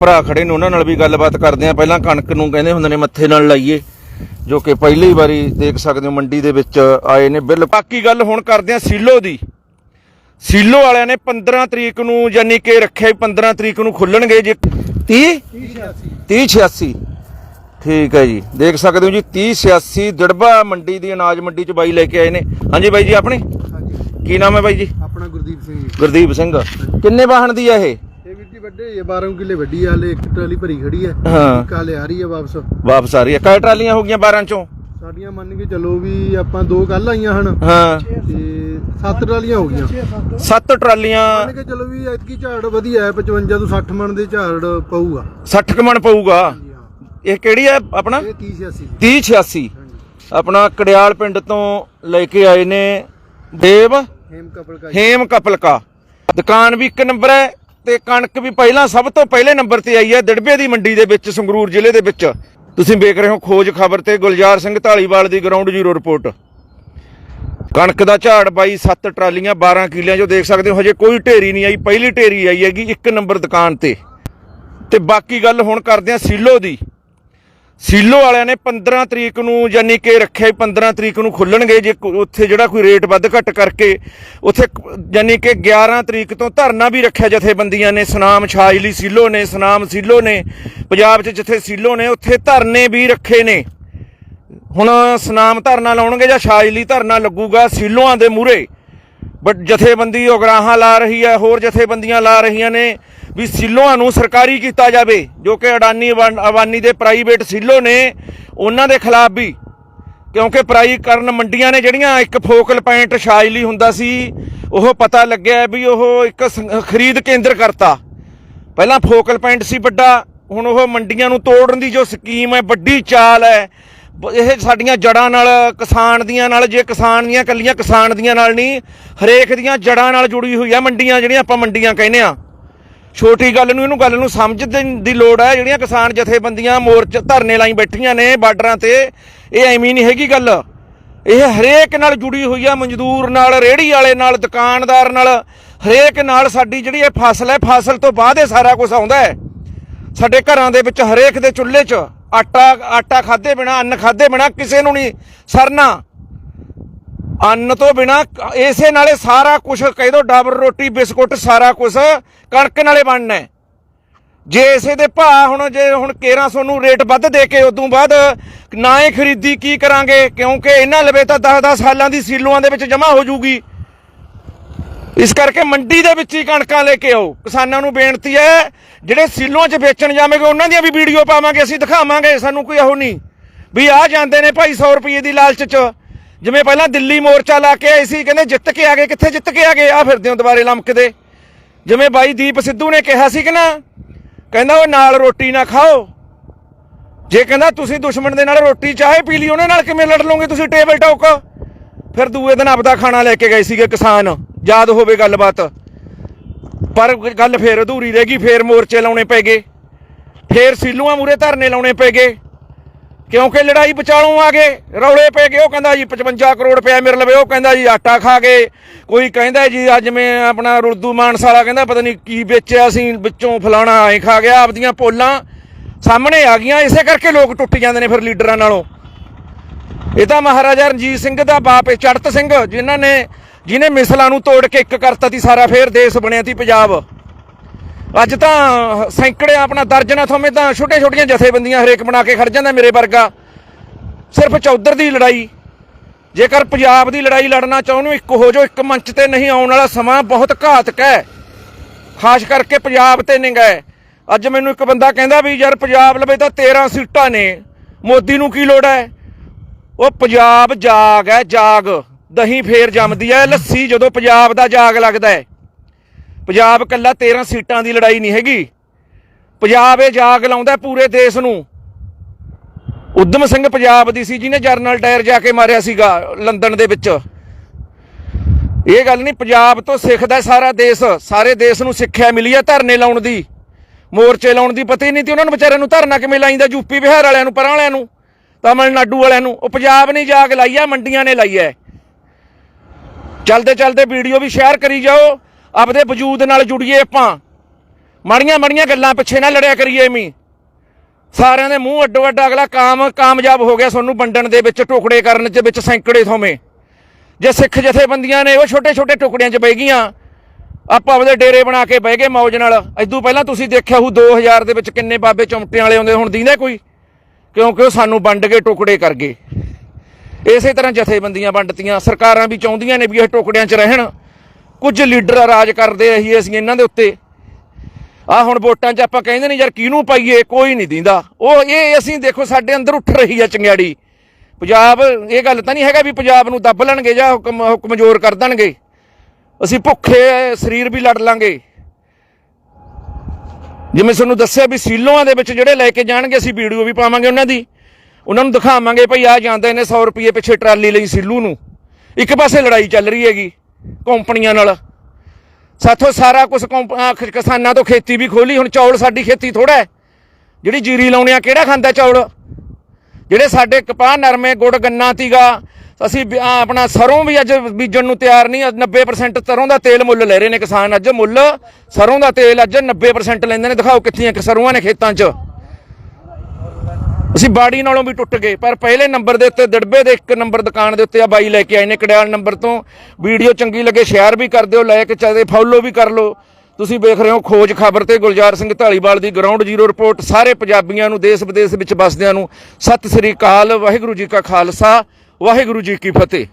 ਭਰਾ ਖੜੇ ਨੇ ਉਹਨਾਂ ਨਾਲ ਵੀ ਗੱਲਬਾਤ ਕਰਦੇ ਆ ਪਹਿਲਾਂ ਕਣਕ ਨੂੰ ਕਹਿੰਦੇ ਹੁੰਦੇ ਨੇ ਮੱਥੇ ਨਾਲ ਲਾਈਏ ਜੋ ਕਿ ਪਹਿਲੀ ਵਾਰੀ ਦੇਖ ਸਕਦੇ ਹੋ ਮੰਡੀ ਦੇ ਵਿੱਚ ਆਏ ਨੇ। ਬਿੱਲ ਬਾਕੀ ਗੱਲ ਹੁਣ ਕਰਦੇ ਆ ਸੀਲੋ ਦੀ। ਸੀਲੋ ਵਾਲਿਆਂ ਨੇ 15 ਤਰੀਕ ਨੂੰ ਯਾਨੀ ਕਿ ਰੱਖਿਆ 15 ਤਰੀਕ ਨੂੰ ਖੁੱਲਣਗੇ ਜੀ। 30 30 86 ਠੀਕ ਹੈ ਜੀ। ਦੇਖ ਸਕਦੇ ਹੋ ਜੀ 30 86 ਦੜਬਾ ਮੰਡੀ ਦੀ ਅਨਾਜ ਮੰਡੀ ਚ ਬਾਈ ਲੈ ਕੇ ਆਏ ਨੇ। ਹਾਂਜੀ ਬਾਈ ਜੀ ਆਪਣੇ? ਕੀ ਨਾਮ ਹੈ ਬਾਈ ਜੀ? ਆਪਣਾ ਗੁਰਦੀਪ ਸਿੰਘ ਜੀ। ਗੁਰਦੀਪ ਸਿੰਘ। ਕਿੰਨੇ ਵਾਹਣ ਦੀ ਆ ਇਹ? ਵੱਡੇ ਇਹ 12 ਕਿੱਲੇ ਵੱਡੀ ਆ ਹਲੇ ਇੱਕ ਟਰਾਲੀ ਭਰੀ ਖੜੀ ਹੈ ਹਾਂ। ਇੱਕ ਹਲੇ ਆ ਰਹੀ ਹੈ ਵਾਪਸ। ਵਾਪਸ ਆ ਰਹੀ ਹੈ ਕਈ ਟਰਾਲੀਆਂ ਹੋ ਗਈਆਂ 12 ਚੋਂ? ਸਾਡੀਆਂ ਮੰਨ ਕੇ ਚੱਲੋ ਵੀ ਆਪਾਂ ਦੋ ਕੱਲ ਆਈਆਂ ਹਨ। ਹਾਂ। ਤੇ ਸੱਤ ਟਰਾਲੀਆਂ ਹੋ ਗਈਆਂ। ਸੱਤ ਟਰਾਲੀਆਂ। ਮੰਨ ਕੇ ਚੱਲੋ ਵੀ ਐਤਕੀ ਝਾੜ ਵਧੀਆ ਹੈ 55 ਤੋਂ 60 ਮਣ ਦੇ ਝਾੜ ਪਊਗਾ। 60 ਕੁ ਮਣ ਪਊਗਾ। ਇਹ ਕਿਹੜੀ ਹੈ ਆਪਣਾ? ਇਹ 30 86 30 86 ਆਪਣਾ ਕੜਿਆਲ ਪਿੰਡ ਤੋਂ ਲੈ ਕੇ ਆਏ ਨੇ ਦੇਵ ਹੇਮ ਕਪਲ ਕਾ ਹੇਮ ਕਪਲਕਾ ਦੁਕਾਨ ਵੀ ਇੱਕ ਨੰਬਰ ਹੈ। ਤੇ ਕਣਕ ਵੀ ਪਹਿਲਾਂ ਸਭ ਤੋਂ ਪਹਿਲੇ ਨੰਬਰ ਤੇ ਆਈ ਹੈ ਦਿੜਬੇ ਦੀ ਮੰਡੀ ਦੇ ਵਿੱਚ, ਸੰਗਰੂਰ ਜ਼ਿਲ੍ਹੇ ਦੇ ਵਿੱਚ। ਤੁਸੀਂ ਵੇਖ ਰਹੇ ਹੋ ਖੋਜ ਖਬਰ ਤੇ ਗੁਲਜ਼ਾਰ ਸਿੰਘ ਢਾਲੀਵਾਲ ਦੀ ਗਰਾਊਂਡ ਜ਼ੀਰੋ ਰਿਪੋਰਟ ਕਣਕ ਦਾ ਝਾੜ ਬਾਈ 7 ਟਰਾਲੀਆਂ 12 ਕਿੱਲਿਆਂ ਜੋ ਦੇਖ ਸਕਦੇ ਹੋ, ਹਜੇ ਕੋਈ ਢੇਰੀ ਨਹੀਂ ਆਈ, ਪਹਿਲੀ ਢੇਰੀ ਆਈ ਹੈਗੀ ਇੱਕ ਨੰਬਰ ਦੁਕਾਨ ਤੇ। ਤੇ ਬਾਕੀ ਗੱਲ ਹੁਣ ਕਰਦੇ ਆ ਸੀਲੋ ਦੀ। ਸੀਲੋ ਵਾਲਿਆਂ ਨੇ 15 ਤਰੀਕ ਨੂੰ ਯਾਨੀ ਕਿ ਰੱਖਿਆ 15 ਤਰੀਕ ਨੂੰ ਖੁੱਲਣਗੇ ਜੇ ਉੱਥੇ ਜਿਹੜਾ ਕੋਈ ਰੇਟ ਵੱਧ ਘੱਟ ਕਰਕੇ ਉੱਥੇ ਕ- ਯਾਨੀ ਕਿ 11 ਤਰੀਕ ਤੋਂ ਧਰਨਾ ਵੀ ਰੱਖਿਆ ਜਥੇਬੰਦੀਆਂ ਨੇ, ਸਨਾਮ ਛਾਜਲੀ ਸੀਲੋ ਨੇ, ਸਨਾਮ ਸੀਲੋ ਨੇ, ਪੰਜਾਬ 'ਚ ਜਿੱਥੇ ਸੀਲੋ ਨੇ ਉੱਥੇ ਧਰਨੇ ਵੀ ਰੱਖੇ ਨੇ। ਹੁਣ ਸਨਾਮ ਧਰਨਾ ਲਾਉਣਗੇ ਜਾਂ ਛਾਜਲੀ ਧਰਨਾ ਲੱਗੂਗਾ ਸੀਲੋਆਂ ਦੇ ਮੂਹਰੇ? ਬਟ ਜਥੇਬੰਦੀ ਉਗਰਾਹਾਂ ਲਾ ਰਹੀ ਹੈ, ਹੋਰ ਜਥੇਬੰਦੀਆਂ ਲਾ ਰਹੀਆਂ ਨੇ। ਵੀ ਸਿੱਲੋਆਂ ਨੂੰ ਸਰਕਾਰੀ ਕੀਤਾ ਜਾਵੇ, ਜੋ ਕਿ ਅਡਾਨੀ ਅਵਾਨ- ਅਵਾਨੀ ਦੇ ਪ੍ਰਾਈਵੇਟ ਸਿੱਲੋ ਨੇ, ਉਹਨਾਂ ਦੇ ਖਿਲਾਫ ਵੀ। ਕਿਉਂਕਿ ਪ੍ਰਾਈਕਰਨ ਮੰਡੀਆਂ ਨੇ ਜਿਹੜੀਆਂ ਇੱਕ ਫੋਕਲ ਪੁਆਇੰਟ ਸ਼ਾਇਲੀ ਹੁੰਦਾ ਸੀ, ਉਹ ਪਤਾ ਲੱਗਿਆ ਵੀ ਉਹ ਇੱਕ ਸ- ਖਰੀਦ ਕੇਂਦਰ ਕਰਤਾ। ਪਹਿਲਾਂ ਫੋਕਲ ਪੁਆਇੰਟ ਸੀ ਵੱਡਾ, ਹੁਣ ਉਹ ਮੰਡੀਆਂ ਨੂੰ ਤੋੜਨ ਦੀ ਜੋ ਸਕੀਮ ਹੈ, ਵੱਡੀ ਚਾਲ ਹੈ। ਇਹ ਸਾਡੀਆਂ ਜੜਾਂ ਨਾਲ, ਕਿਸਾਨ ਦੀਆਂ ਨਾਲ, ਜੇ ਕਿਸਾਨ ਦੀਆਂ ਕੱਲੀਆਂ ਕਿਸਾਨ ਦੀਆਂ ਨਾਲ ਨਹੀਂ, ਹਰੇਕ ਦੀਆਂ ਜੜਾਂ ਨਾਲ ਜੁੜੀ ਹੋਈ ਹੈ ਮੰਡੀਆਂ, ਜਿਹੜੀਆਂ ਆਪਾਂ ਮੰਡੀਆਂ ਕਹਿੰਦੇ ਆ ਛੋਟੀ ਗੱਲ ਨੂੰ, ਇਹਨੂੰ ਗੱਲ ਨੂੰ ਸਮਝਣ ਦੀ ਲੋੜ ਹੈ। ਜਿਹੜੀਆਂ ਕਿਸਾਨ ਜਥੇਬੰਦੀਆਂ ਮੋਰਚੇ ਧਰਨੇ ਲਾਈ ਬੈਠੀਆਂ ਨੇ ਬਾਰਡਰਾਂ ਤੇ, ਇਹ ਐਵੇਂ ਨਹੀਂ ਹੈਗੀ ਗੱਲ। ਇਹ ਹਰੇਕ ਨਾਲ ਜੁੜੀ ਹੋਈ ਆ, ਮਜ਼ਦੂਰ ਨਾਲ, ਰੇਹੜੀ ਵਾਲੇ ਨਾਲ, ਦੁਕਾਨਦਾਰ ਨਾਲ। ਹਰੇਕ ਨਾਲ ਸਾਡੀ ਜਿਹੜੀ ਇਹ ਫਸਲ ਹੈ, ਫਸਲ ਤੋਂ ਬਾਅਦ ਇਹ ਸਾਰਾ ਕੁਝ ਆਉਂਦਾ ਹੈ। ਸਾਡੇ ਘਰਾਂ ਦੇ ਵਿੱਚ ਹਰੇਕ ਦੇ ਚੁੱਲ੍ਹੇ 'ਚ ਆਟਾ ਆਟਾ ਖਾਦੇ ਬਿਨਾ, ਅੰਨ ਖਾਦੇ ਬਿਨਾ ਕਿਸੇ ਨੂੰ ਨਹੀਂ ਸਰਨਾ। ਅੰਨ ਤੋਂ ਬਿਨਾ ਇਸੇ ਨਾਲੇ ਸਾਰਾ ਕੁਝ ਕਹਿ ਦੋ, ਡਾਬਰ ਰੋਟੀ, ਬਿਸਕੁਟ, ਸਾਰਾ ਕੁਝ ਕਣਕ ਨਾਲੇ ਬਣਨਾ ਹੈ। ਜੇ ਇਸੇ ਦੇ ਭਾਅ ਹੁਣ ਜੇ ਹੁਣ 1300 ਨੂੰ ਰੇਟ ਵੱਧ ਦੇ ਕੇ ਉਦੋਂ ਬਾਅਦ ਨਾ ਹੀ ਖਰੀਦੀ ਕੀ ਕਰਾਂਗੇ? ਕਿਉਂਕਿ ਇਹਨਾਂ ਲਵੇ ਤਾਂ 10-10 ਸਾਲਾਂ ਦੀ ਸੀਲੂਆਂ ਦੇ ਵਿੱਚ ਜਮ੍ਹਾਂ ਹੋ ਜੂਗੀ। ਇਸ ਕਰਕੇ ਮੰਡੀ ਦੇ ਵਿੱਚ ਹੀ ਕਣਕਾਂ ਲੈ ਕੇ ਆਓ। ਕਿਸਾਨਾਂ ਨੂੰ ਬੇਨਤੀ ਹੈ, ਜਿਹੜੇ ਸੀਲੂਆਂ 'ਚ ਵੇਚਣ ਜਾਵੇਗੇ, ਉਹਨਾਂ ਦੀਆਂ ਵੀ ਵੀਡੀਓ ਪਾਵਾਂਗੇ, ਅਸੀਂ ਦਿਖਾਵਾਂਗੇ, ਸਾਨੂੰ ਕੋਈ ਉਹ ਨਹੀਂ। ਵੀ ਆ ਜਾਂਦੇ ਨੇ ਭਾਈ 100 ਰੁਪਏ ਦੀ ਲਾਲਚ 'ਚ। ਜਿਵੇਂ ਪਹਿਲਾਂ ਦਿੱਲੀ ਮੋਰਚਾ ਲਾ ਕੇ ਆਏ ਸੀ, ਕਹਿੰਦੇ ਜਿੱਤ ਕੇ ਆ ਗਏ, ਕਿੱਥੇ ਜਿੱਤ ਕੇ ਆ ਗਏ? ਆ ਫਿਰਦੇ ਹੋ ਦੁਬਾਰੇ ਲਮਕਦੇ। ਜਿਵੇਂ ਬਾਈ ਦੀਪ ਸਿੱਧੂ ਨੇ ਕਿਹਾ ਸੀ ਕਿ ਨਾ, ਕਹਿੰਦਾ ਉਹ ਨਾਲ ਰੋਟੀ ਨਾ ਖਾਓ। ਜੇ ਕਹਿੰਦਾ ਤੁਸੀਂ ਦੁਸ਼ਮਣ ਦੇ ਨਾਲ ਰੋਟੀ ਚਾਹੇ ਪੀ ਲਈ, ਉਹਨਾਂ ਨਾਲ ਕਿਵੇਂ ਲੜ ਲਓਗੇ ਤੁਸੀਂ ਟੇਬਲ ਟਾਕ? ਫਿਰ ਦੂਏ ਦਿਨ ਆਪਦਾ ਖਾਣਾ ਲੈ ਕੇ ਗਏ ਸੀਗੇ ਕਿਸਾਨ। ਯਾਦ ਹੋਵੇ ਗੱਲਬਾਤ। ਪਰ ਗੱਲ ਫੇਰ ਅਧੂਰੀ ਰਹਿ ਗਈ, ਫੇਰ ਮੋਰਚੇ ਲਾਉਣੇ ਪੈ ਗਏ। ਫੇਰ ਸੀਲੂਆਂ ਮੂਰੇ ਧਰਨੇ ਲਾਉਣੇ ਪੈ ਗਏ। ਕਿਉਂਕਿ ਲੜਾਈ ਵਿਚਾਲੋਂ ਆ ਗਏ, ਰੌਲੇ ਪੈ ਗਏ, ਉਹ ਕਹਿੰਦਾ ਜੀ 55 ਕਰੋੜ ਰੁਪਏ ਮੇਰੇ ਲਵੇ, ਉਹ ਕਹਿੰਦਾ ਜੀ ਆਟਾ ਖਾ ਗਏ ਕੋਈ ਕਹਿੰਦਾ ਜੀ ਅੱਜ ਮੈਂ ਆਪਣਾ ਰੁਲਦੂ ਮਾਨਸ ਵਾਲਾ ਕਹਿੰਦਾ, ਪਤਾ ਨਹੀਂ ਕੀ ਵੇਚਿਆ ਸੀ, ਵਿੱਚੋਂ ਫਲਾਣਾ ਐ ਖਾ ਗਿਆ, ਆਪਦੀਆਂ ਪੋਲਾਂ ਸਾਹਮਣੇ ਆ ਗਈਆਂ, ਇਸੇ ਕਰਕੇ ਲੋਕ ਟੁੱਟ ਜਾਂਦੇ ਨੇ ਫਿਰ ਲੀਡਰਾਂ ਨਾਲੋਂ। ਇਹ ਤਾਂ ਮਹਾਰਾਜਾ ਰਣਜੀਤ ਸਿੰਘ ਦਾ ਬਾਪ ਹੈ, ਚੜਤ ਸਿੰਘ, ਜਿਨ੍ਹਾਂ ਨੇ ਜਿਹਨੇ ਮਿਸਲਾਂ ਨੂੰ ਤੋੜ ਕੇ ਇੱਕ ਕਰਤਾ ਸੀ, ਸਾਰਾ ਫੇਰ ਦੇਸ਼ ਬਣਿਆ ਸੀ ਪੰਜਾਬ। ਅੱਜ ਤਾਂ ਸੈਂਕੜੇ ਆਪਣਾ ਦਰਜਨਾ ਥੋਵੇਂ ਤਾਂ ਛੋਟੇ ਛੋਟੀਆਂ ਜਥੇਬੰਦੀਆਂ ਹਰੇਕ ਬਣਾ ਕੇ ਖੜ ਜਾਂਦਾ ਮੇਰੇ ਵਰਗਾ। ਸਿਰਫ ਚੌਧਰ ਦੀ ਲੜਾਈ। ਜੇਕਰ ਪੰਜਾਬ ਦੀ ਲੜਾਈ ਲੜਨਾ ਚਾਹੁੰਦੇ ਇੱਕ ਹੋ ਜਾਓ, ਇੱਕ ਮੰਚ ਤੇ ਨਹੀਂ ਆਉਣ ਵਾਲਾ ਸਮਾਂ ਬਹੁਤ ਘਾਤਕ ਹੈ। ਖਾਸ ਕਰਕੇ ਪੰਜਾਬ ਤੇ ਨਿਗਾ ਅੱਜ ਮੈਨੂੰ ਇੱਕ ਬੰਦਾ ਕਹਿੰਦਾ ਵੀ, ਯਾਰ ਪੰਜਾਬ ਲਵੇ ਤਾਂ 13 ਸੀਟਾਂ ਨੇ। ਮੋਦੀ ਨੂੰ ਕੀ ਲੋੜ ਹੈ? ਉਹ, ਪੰਜਾਬ ਜਾਗ ਹੈ, ਜਾਗ। ਦਹੀਂ ਫੇਰ ਜੰਮਦੀ ਹੈ, ਲੱਸੀ ਜਦੋਂ ਪੰਜਾਬ ਦਾ ਜਾਗ ਲੱਗਦਾ ਹੈ। ਪੰਜਾਬ ਇਕੱਲਾ 13 ਸੀਟਾਂ ਦੀ ਲੜਾਈ ਨਹੀਂ ਹੈਗੀ। ਪੰਜਾਬ ਇਹ ਜਾਗ ਲਾਉਂਦਾ ਪੂਰੇ ਦੇਸ਼ ਨੂੰ। ਉਦਮ ਸਿੰਘ ਪੰਜਾਬ ਦੀ ਸੀ, ਜਿਹਨੇ ਜਰਨਲ ਟਾਇਰ ਜਾ ਕੇ ਮਾਰਿਆ ਸੀਗਾ ਲੰਡਨ ਦੇ ਵਿੱਚ। ਇਹ ਗੱਲ ਨਹੀਂ, ਪੰਜਾਬ ਤੋਂ ਸਿੱਖਦਾ ਸਾਰਾ ਦੇਸ਼। ਸਾਰੇ ਦੇਸ਼ ਨੂੰ ਸਿੱਖਿਆ ਮਿਲੀ ਹੈ ਧਰਨੇ ਲਾਉਣ ਦੀ। ਮੋਰਚੇ ਲਾਉਣ ਦੀ ਪਤਾ ਹੀ ਨਹੀਂ ਤੇ ਉਹਨਾਂ ਨੂੰ ਵਿਚਾਰਿਆਂ ਨੂੰ ਧਰਨਾ ਕਿਵੇਂ ਲਾਈਂਦਾ ਯੂਪੀ ਬਿਹਾਰ ਵਾਲਿਆਂ ਨੂੰ ਪਰਾਂ ਵਾਲਿਆਂ ਨੂੰ, ਤਾਮਿਲਨਾਡੂ ਵਾਲਿਆਂ ਨੂੰ। ਉਹ ਪੰਜਾਬ ਨਹੀਂ ਜਾਗ ਲਾਈ ਆ, ਮੰਡੀਆਂ ਨੇ ਲਾਈ ਹੈ। ਚਲਦੇ ਚਲਦੇ ਵੀਡੀਓ ਵੀ ਸ਼ੇਅਰ ਕਰੀ ਜਾਓ। ਆਪਦੇ ਵਜੂਦ ਨਾਲ ਜੁੜੀਏ ਆਪਾਂ। ਮਾੜੀਆਂ ਮਾੜੀਆਂ ਗੱਲਾਂ ਪਿੱਛੇ ਨਾ ਲੜਿਆ ਕਰੀਏ ਐਵੇਂ। ਸਾਰਿਆਂ ਦੇ ਮੂੰਹ ਅੱਡੋ ਅੱਡ ਅਗਲਾ ਕਾਮ ਕਾਮਯਾਬ ਹੋ ਗਿਆ ਤੁਹਾਨੂੰ ਵੰਡਣ ਦੇ ਵਿੱਚ, ਟੁਕੜੇ ਕਰਨ ਦੇ ਵਿੱਚ, ਸੈਂਕੜੇ ਥੋਵੇਂ ਜੇ ਸਿੱਖ ਜਥੇਬੰਦੀਆਂ ਨੇ ਉਹ ਛੋਟੇ ਛੋਟੇ ਟੁਕੜਿਆਂ 'ਚ ਬਹਿ ਗਈਆਂ। ਆਪਾਂ ਆਪਦੇ ਡੇਰੇ ਬਣਾ ਕੇ ਬਹਿ ਗਏ ਮੌਜ ਨਾਲ। ਐਦੂ ਪਹਿਲਾਂ ਤੁਸੀਂ ਦੇਖਿਆ ਹੋਊ 2000 ਦੇ ਵਿੱਚ ਕਿੰਨੇ ਬਾਬੇ ਚਮਟੇ ਵਾਲੇ ਆਉਂਦੇ ਹੁਣ ਦੀਂਦੇ ਕੋਈ। ਕਿਉਂਕਿ ਉਹ ਸਾਨੂੰ ਵੰਡ ਕੇ ਟੁਕੜੇ ਕਰ ਗਏ। ਇਸੇ ਤਰ੍ਹਾਂ ਜਥੇਬੰਦੀਆਂ ਵੰਡਤੀਆਂ। ਸਰਕਾਰਾਂ ਵੀ ਚਾਹੁੰਦੀਆਂ ਨੇ ਵੀ ਇਹ ਟੁਕੜਿਆਂ 'ਚ ਰਹਿਣ। ਕੁਝ ਲੀਡਰ ਰਾਜ ਕਰਦੇ ਰਹੀ ਅਸੀਂ ਇਹਨਾਂ ਦੇ ਉੱਤੇ। ਆ ਹੁਣ ਵੋਟਾਂ 'ਚ ਆਪਾਂ ਕਹਿੰਦੇ ਨੇ ਯਾਰ ਕਿਹਨੂੰ ਪਾਈਏ, ਕੋਈ ਨਹੀਂ ਦਿੰਦਾ। ਉਹ ਇਹ ਅਸੀਂ ਦੇਖੋ ਸਾਡੇ ਅੰਦਰ ਉੱਠ ਰਹੀ ਹੈ ਚੰਗਿਆੜੀ। ਪੰਜਾਬ, ਇਹ ਗੱਲ ਤਾਂ ਨਹੀਂ ਹੈਗਾ ਵੀ ਪੰਜਾਬ ਨੂੰ ਦੱਬ ਲੈਣਗੇ ਜਾਂ ਹੁਕਮ ਕਮਜ਼ੋਰ ਕਰ ਦੇਣਗੇ। ਅਸੀਂ ਭੁੱਖੇ ਸਰੀਰ ਵੀ ਲੜ ਲਾਂਗੇ। ਜਿਵੇਂ ਤੁਹਾਨੂੰ ਦੱਸਿਆ ਵੀ ਸੀਲੋਆਂ ਦੇ ਵਿੱਚ ਜਿਹੜੇ ਲੈ ਕੇ ਜਾਣਗੇ, ਅਸੀਂ ਵੀਡੀਓ ਵੀ ਪਾਵਾਂਗੇ ਉਹਨਾਂ ਦੀ। ਉਹਨਾਂ ਨੂੰ ਦਿਖਾਵਾਂਗੇ, ਭਈ ਆ ਜਾਂਦੇ ਨੇ 100 ਰੁਪਏ ਪਿੱਛੇ ਟਰਾਲੀ ਲਈ ਸੀਲੂ ਨੂੰ। ਇੱਕ ਪਾਸੇ ਲੜਾਈ ਚੱਲ ਰਹੀ ਹੈਗੀ। ਕੰਪਨੀਆਂ ਨਾਲ। ਸਾਥੋਂ ਸਾਰਾ ਕੁਝ ਕਿਸਾਨਾਂ ਤੋਂ ਖੇਤੀ ਵੀ ਖੋਲੀ ਹੁਣ ਚੌਲ ਸਾਡੀ ਖੇਤੀ ਥੋੜਾ ਹੈ। ਜਿਹੜੀ ਜੀਰੀ ਲਾਉਣੇ ਆ, ਕਿਹੜਾ ਖਾਂਦਾ ਚੌਲ? ਜਿਹੜੇ ਸਾਡੇ ਕਪਾਹ ਨਰਮੇ ਗੁੜ, ਗੰਨਾ, ਤੀਗਾ, ਅਸੀਂ ਆਪਣਾ ਸਰੋਂ ਵੀ ਅੱਜ ਬੀਜਣ ਨੂੰ ਤਿਆਰ ਨਹੀਂ, ਅੱਜ 90% ਸਰੋਂ ਦਾ ਤੇਲ ਮੁੱਲ ਲੈ ਰਹੇ ਨੇ ਕਿਸਾਨ ਅੱਜ। ਮੁੱਲ ਸਰੋਂ ਦਾ ਤੇਲ ਅੱਜ 90% ਲੈਂਦੇ ਨੇ। ਦਿਖਾਓ ਕਿੱਥੀਆਂ ਕਿ ਸਰੋਂ ਨੇ ਖੇਤਾਂ 'ਚ। ਅਸੀਂ ਬਾੜੀ ਨਾਲੋਂ ਵੀ ਟੁੱਟ ਗਏ, ਪਰ ਪਹਿਲੇ ਨੰਬਰ ਦੇ ਉੱਤੇ ਦੜਬੇ ਦੇ ਇੱਕ ਨੰਬਰ ਦੁਕਾਨ ਦੇ ਉੱਤੇ ਆ ਬਾਈ ਲੈ ਕੇ ਆਏ ਨੇ ਕੜਿਆਲ ਨੰਬਰ ਤੋਂ। ਵੀਡੀਓ ਚੰਗੀ ਲੱਗੇ, ਸ਼ੇਅਰ ਵੀ ਕਰ ਦਿਓ ਲਾਇਕ ਚਾਹਦੇ ਫੋਲੋ ਵੀ ਕਰ ਲਓ। ਤੁਸੀਂ ਵੇਖ ਰਹੇ ਹੋ ਖੋਜ ਖਬਰ ਤੇ ਗੁਲਜ਼ਾਰ ਸਿੰਘ ਢਾਲੀਵਾਲ ਦੀ ਗਰਾਊਂਡ ਜ਼ੀਰੋ ਰਿਪੋਰਟ ਸਾਰੇ ਪੰਜਾਬੀਆਂ ਨੂੰ, ਦੇਸ਼ ਵਿਦੇਸ਼ ਵਿੱਚ ਵਸਦਿਆਂ ਨੂੰ ਸਤਿ ਸ੍ਰੀ ਅਕਾਲ, ਵਾਹਿਗੁਰੂ ਜੀ ਕਾ ਖਾਲਸਾ, ਵਾਹਿਗੁਰੂ ਜੀ ਕੀ ਫਤਿਹ।